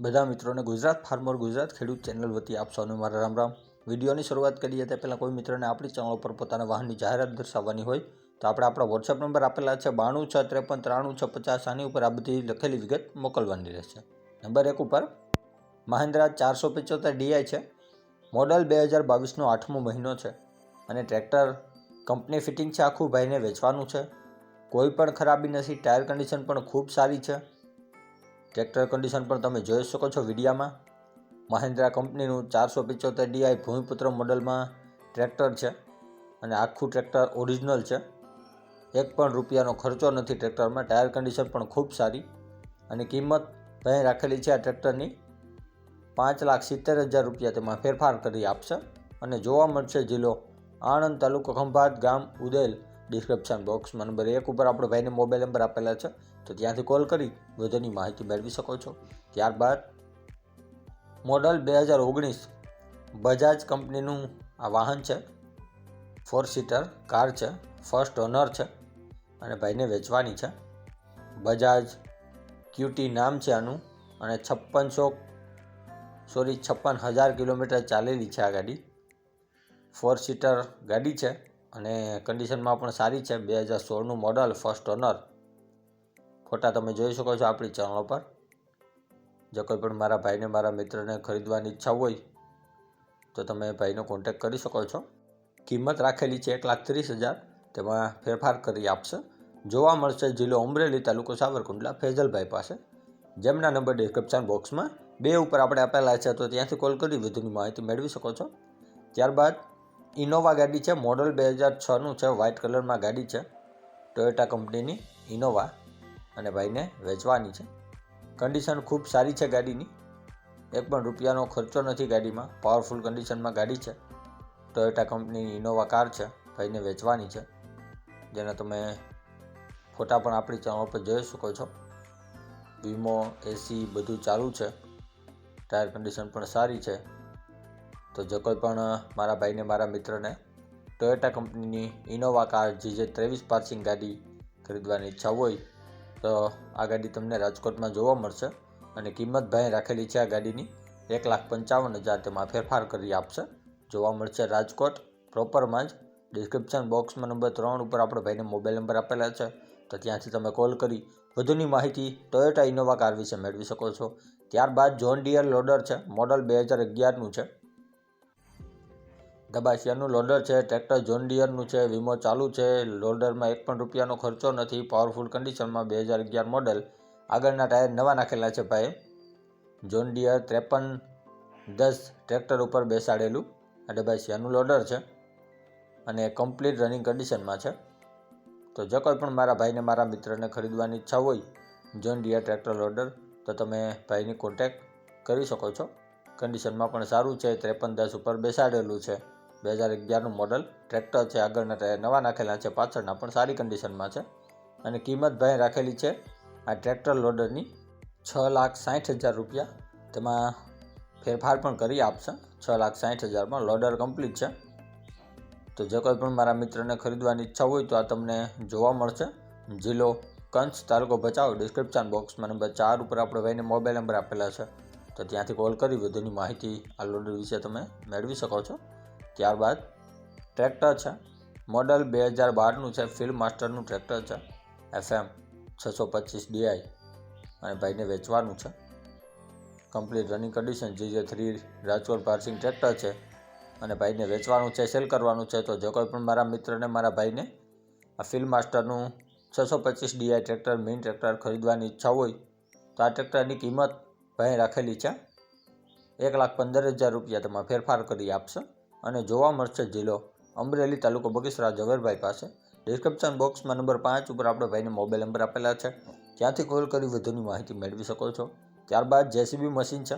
બધા મિત્રોને ગુજરાત ફાર્મર ગુજરાત ખેડૂત ચેનલ વતી આપ મારા રામ રામ. વિડીયોની શરૂઆત કરીએ તે પહેલાં કોઈ મિત્રને આપણી ચેનલ પર પોતાના વાહનની જાહેરાત દર્શાવવાની હોય તો આપણે આપણા વોટ્સએપ નંબર આપેલા છે બાણું છ ત્રેપન ત્રાણું છ પચાસ આની ઉપર આ બધી લખેલી વિગત મોકલવાની રહેશે. નંબર એક ઉપર મહિન્દ્રા ચારસો પંચોતેર ડીઆઈ છે. મોડલ બે હજાર બાવીસનો આઠમો મહિનો છે અને ટ્રેક્ટર કંપની ફિટિંગ છે આખું ભાઈને વેચવાનું છે. કોઈ પણ ખરાબી નથી ટાયર કન્ડિશન પણ ખૂબ સારી છે. ટ્રેક્ટર કન્ડિશન પણ તમે જોઈ શકો છો વિડીયામાં. મહિન્દ્રા કંપનીનું ચારસો પિચોતેર ડીઆઈ ભૂમિપુત્ર મોડલમાં ટ્રેક્ટર છે અને આખું ટ્રેક્ટર ઓરિજિનલ છે. એક પણ રૂપિયાનો ખર્ચો નથી ટ્રેક્ટરમાં ટાયર કન્ડિશન પણ ખૂબ સારી અને કિંમત ભાઈ રાખેલી છે આ ટ્રેક્ટરની પાંચ લાખ સિત્તેર હજાર રૂપિયા તેમાં ફેરફાર કરી આપશે અને જોવા મળશે જિલ્લો આણંદ તાલુકો ખંભાત ગામ ઉદેલ. ડિસ્ક્રિપ્શન બોક્સમાં નંબર એક ઉપર આપણો ભાઈને મોબાઈલ નંબર આપેલા છે. તો ત્યાંથી કોલ કરી વધુની માહિતી મેળવી શકો છો. ત્યારબાદ મોડલ બે હજાર ઓગણીસ બજાજ કંપનીનું આ વાહન છે. ફોર સીટર કાર છે. ફર્સ્ટ ઓનર છે. અને ભાઈને વેચવાની છે. બજાજ ક્યુટી નામ છે આનું. અને છપ્પનસો સોરી છપ્પન હજાર કિલોમીટર ચાલેલી છે આ ગાડી. ફોર સીટર ગાડી છે. અને કન્ડિશનમાં પણ સારી છે બે હજાર સોળનું મોડલ ફર્સ્ટ ઓનર ફોટા તમે જોઈ શકો છો આપણી ચેનલ પર. જો કોઈ પણ મારા ભાઈને, મારા મિત્રને ખરીદવાની ઈચ્છા હોય, તો તમે ભાઈનો કોન્ટેક્ટ કરી શકો છો. કિંમત રાખેલી છે એક લાખ ત્રીસ હજાર. તેમાં ફેરફાર કરી આપશે. જોવા મળશે જિલ્લો અમરેલી તાલુકો સાવરકુંડલા, ફેઝલભાઈ પાસે. જેમના નંબર ડિસ્ક્રિપ્શન બોક્સમાં બે ઉપર આપણે આપેલા છે, તો ત્યાંથી કોલ કરી વધુની માહિતી મેળવી શકો છો. ત્યારબાદ ઇનોવા ગાડી છે મોડલ બે હજાર છનું છે વ્હાઇટ કલરમાં ગાડી છે. ટોયોટા કંપનીની ઇનોવા અને ભાઈને વેચવાની છે. કન્ડિશન ખૂબ સારી છે ગાડીની. એક પણ રૂપિયાનો ખર્ચો નથી ગાડીમાં. પાવરફુલ કન્ડિશનમાં ગાડી છે. ટોયોટા કંપનીની ઇનોવા કાર છે, ભાઈને વેચવાની છે. જેના તમે ફોટા પણ આપણી ચેનલ પર જોઈ શકો છો. વીમો એસી બધું ચાલુ છે. ટાયર કન્ડિશન પણ સારી છે. તો જો કોઈ પણ મારા ભાઈને, મારા મિત્રને ટોયોટા કંપનીની ઇનોવા કાર જે જે ત્રેવીસ પાર્સિંગ ગાડી ખરીદવાની ઈચ્છા હોય, તો આ ગાડી તમને રાજકોટમાં જોવા મળશે અને કિંમત ભાઈ રાખેલી છે આ ગાડીની એક લાખ પંચાવન હજાર તેમાં ફેરફાર કરી આપશે. જોવા મળશે રાજકોટ પ્રોપરમાં જ. ડિસ્ક્રિપ્શન બોક્સમાં નંબર ત્રણ ઉપર આપણો ભાઈને મોબાઈલ નંબર આપેલા છે. તો ત્યાંથી તમે કોલ કરી, વધુની માહિતી ટોયોટા ઇનોવા કાર વિશે મેળવી શકો છો. ત્યારબાદ જોન ડિયર લોડર છે મોડલ બે હજાર અગિયારનું છે. દબાશિયાનું લોડર છે, ટ્રેક્ટર જોન ડિયરનું છે, વીમો ચાલુ છે. લોડરમાં એક પણ રૂપિયાનો ખર્ચો નથી. પાવરફુલ કન્ડિશનમાં બે હજાર અગિયાર મોડલ આગળના ટાયર નવા નાખેલા છે ભાઈ. જોન ડિયર ત્રેપન દસ ટ્રેક્ટર ઉપર બેસાડેલું આ દબાશિયાનું લોડર છે અને કમ્પ્લીટ રનિંગ કન્ડિશનમાં છે. તો જો કોઈ પણ મારા ભાઈને, મારા મિત્રને ખરીદવાની ઈચ્છા હોય જોન ડિયર ટ્રેક્ટર લોડર, તો તમે ભાઈની કોન્ટેક કરી શકો છો. કન્ડિશનમાં પણ સારું છે. ત્રેપન દસ ઉપર બેસાડેલું છે. બે હજાર અગિયારનું મોડલ ટ્રેક્ટર છે, આગળના નવા નાખેલા છે, પાછળના પણ સારી કન્ડિશનમાં છે. અને કિંમત ભાઈ રાખેલી છે આ ટ્રેક્ટર લોડરની છ લાખ સાઠ હજાર રૂપિયા. તેમાં ફેરફાર પણ કરી આપશે. છ લાખ સાઠ હજારમાં લોડર કમ્પ્લીટ છે. તો જે કોઈ પણ મારા મિત્રને ખરીદવાની ઈચ્છા હોય તો આ તમને જોવા મળશે. જિલ્લો કંચ તાલુકો ભચાઉ ડિસ્ક્રિપ્શન બોક્સમાં નંબર ચાર ઉપર આપણે ભાઈને મોબાઈલ નંબર આપેલા છે. તો ત્યાંથી કોલ કરી, વધુની માહિતી આ લોડર વિશે તમે મેળવી શકો છો. ત્યારબાદ ટ્રેક્ટર છે. મોડલ બે હજાર બારનું છે. ફિલ્ડ માસ્ટરનું ટ્રેક્ટર છે. એફએમ છસો પચીસ ડીઆઈ અને ભાઈને વેચવાનું છે. કમ્પ્લીટ રનિંગ કન્ડિશન જે જે થ્રી રાજકોટ પાર્સિંગ ટ્રેક્ટર છે. અને ભાઈને વેચવાનું છે, સેલ કરવાનું છે. તો જો કોઈ પણ મારા મિત્રને, મારા ભાઈને આ ફિલ્ડ માસ્ટરનું છસો પચીસ ડીઆઈ ટ્રેક્ટર, મિન ટ્રેક્ટર ખરીદવાની ઈચ્છા હોય, તો આ ટ્રેક્ટરની કિંમત ભાઈ રાખેલી છે. એક લાખ પંદર હજાર રૂપિયા તેમાં ફેરફાર કરી આપશે. અને જોવા મળશે જિલ્લો. અમરેલી તાલુકો બગીસરા ઝવેરભાઈ પાસે. ડિસ્ક્રિપ્શન બોક્સમાં નંબર પાંચ ઉપર આપણે ભાઈને મોબાઈલ નંબર આપેલા છે. ત્યાંથી કોલ કરી વધુની માહિતી મેળવી શકો છો. ત્યારબાદ જેસીબી મશીન છે.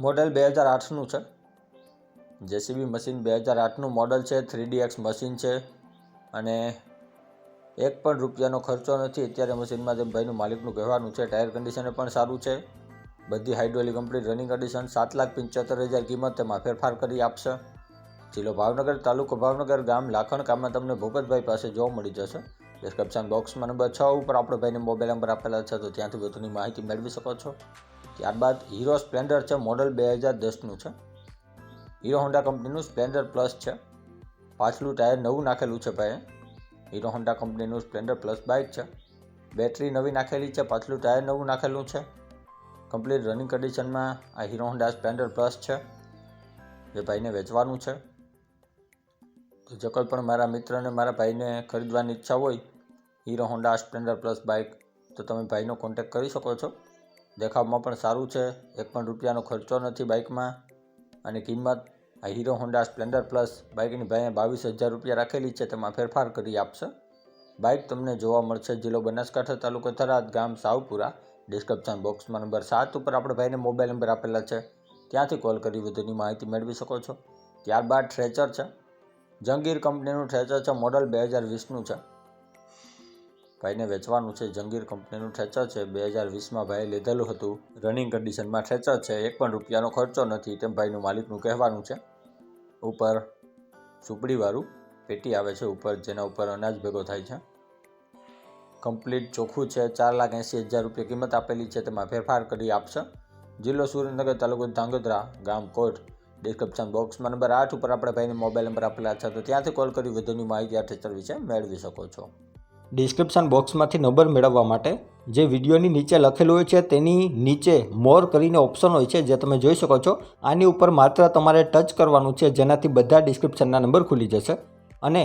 મોડેલ બે હજાર આઠનું છે. જેસીબી મશીન બે હજાર આઠનું મોડલ છે. થ્રી એક્સ મશીન છે. અને એક પણ રૂપિયાનો ખર્ચો નથી. અત્યારે મશીનમાં જેમ ભાઈનું માલિકનું કહેવાનું છે ટાયર કન્ડિશન પણ સારું છે. બધી હાઇડ્રોલી કમ્પ્લીટ રનિંગ કન્ડિશન સાત લાખ પંચોતેર હજાર કિંમત તેમાં ફેરફાર કરી આપશે. જિલ્લો ભાવનગર, તાલુકો ભાવનગર, ગામ લાખણ ગામમાં તમને ભૂપતભાઈ પાસે જોવા મળી જશે. ડિસ્ક્રિપ્શન બોક્સમાં નંબર છ ઉપર આપણે ભાઈને મોબાઈલ નંબર આપેલા છે, તો ત્યાંથી વધુની માહિતી મેળવી શકો છો. ત્યારબાદ હીરો સ્પ્લેન્ડર છે મોડલ બે હજાર દસનું છે. હીરો હોન્ડા કંપનીનું સ્પ્લેન્ડર પ્લસ છે. પાછલું ટાયર નવું નાખેલું છે ભાઈ હીરો હોન્ડા કંપનીનું સ્પ્લેન્ડર પ્લસ બાઇક છે. બેટરી નવી નાખેલી છે, પાછલું ટાયર નવું નાખેલું છે. કમ્પ્લીટ રનિંગ કન્ડિશનમાં આ હીરો હોન્ડા સ્પ્લેન્ડર પ્લસ છે. જે ભાઈને વેચવાનું છે. તો જે કોઈ પણ મારા મિત્રને, મારા ભાઈને ખરીદવાની ઈચ્છા હોય Hero Honda Splendor plus bike તો તમે ભાઈનો કોન્ટેક્ટ કરી શકો છો. દેખાવમાં પણ સારું છે. એક પણ રૂપિયાનો ખર્ચો નથી બાઇકમાં. અને કિંમત, આ હીરો હોન્ડા સ્પ્લેન્ડર પ્લસ બાઇકની ભાઈએ બાવીસ હજાર રૂપિયા રાખેલી છે, તેમાં ફેરફાર કરી આપશે. બાઇક તમને જોવા મળશે જિલ્લો બનાસકાંઠા તાલુકો થરાદ, ગામ સાવપુરા. ડિસ્ક્રિપ્શન બોક્સમાં નંબર સાત ઉપર આપણે ભાઈને મોબાઈલ નંબર આપેલા છે. ત્યાંથી કોલ કરી વધુની માહિતી મેળવી શકો છો. ત્યારબાદ ટ્રેચર છે. જંગીર કંપનીનું ટ્રેચર છે. મોડલ બે હજાર વીસનું છે. ભાઈને વેચવાનું છે. જંગીર કંપનીનું ટ્રેચર છે. બે હજાર વીસમાં ભાઈએ લીધેલું હતું. રનિંગ કન્ડિશનમાં ટ્રેચર છે. એક પણ રૂપિયાનો ખર્ચો નથી. તેમ ભાઈનું માલિકનું કહેવાનું છે. ઉપર સુપડીવાળું પેટી આવે છે. ઉપર જેના ઉપર અનાજ ભેગો થાય છે. કમ્પ્લીટ ચોખ્ખું છે, ચાર લાખ એંસી હજાર રૂપિયા કિંમત આપેલી છે, તેમાં ફેરફાર કરી આપશે. જિલ્લો સુરેન્દ્રનગર તાલુકો ધાંગધ્રા ગામ કોટ. ડિસ્ક્રિપ્શન બોક્સમાં નંબર આઠ ઉપર આપણે ભાઈને મોબાઈલ નંબર આપેલા છે, તો ત્યાંથી કોલ કરી વધુની માહિતી આ ટ્રેચર વિશે મેળવી શકો છો. ડિસ્ક્રિપ્શન બોક્સમાંથી નંબર મેળવવા માટે જે વિડીયોની નીચે લખેલું હોય છે, તેની નીચે મોર કરીને ઓપ્શન હોય છે, જે તમે જોઈ શકો છો. આની ઉપર માત્ર તમારે ટચ કરવાનું છે, જેનાથી બધા ડિસ્ક્રિપ્શનના નંબર ખુલી જશે. અને